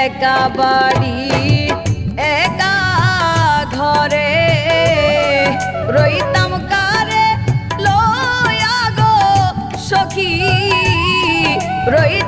একা বাড়ি একা ঘরে। রইতাম কারে লয়া গো সখী রইতাম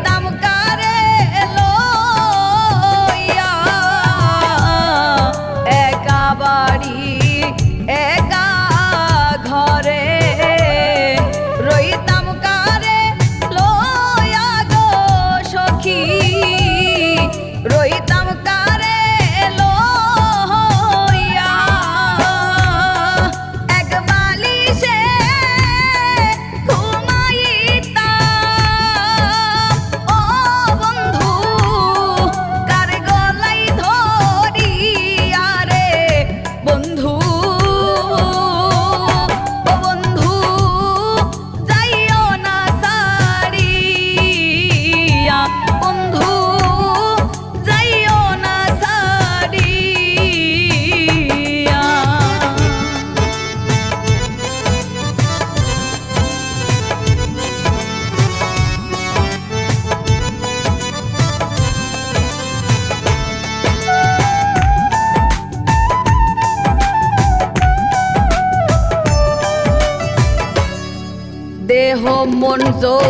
দেহ মন যৌ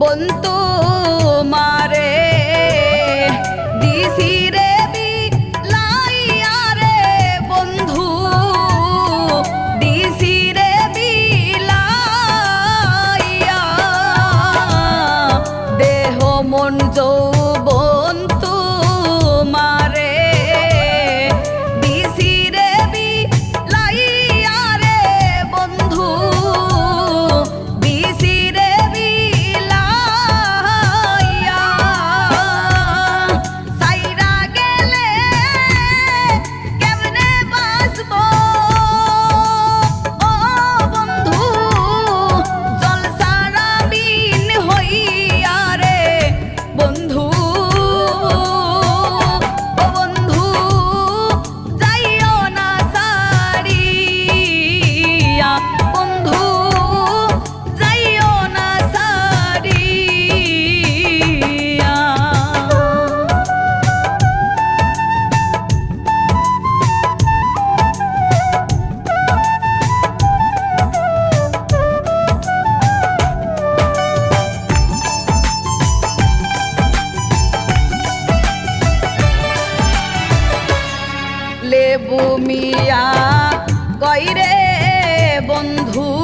বন্তু মারে দিশিরে লেবু মিয়া কইরে বন্ধু?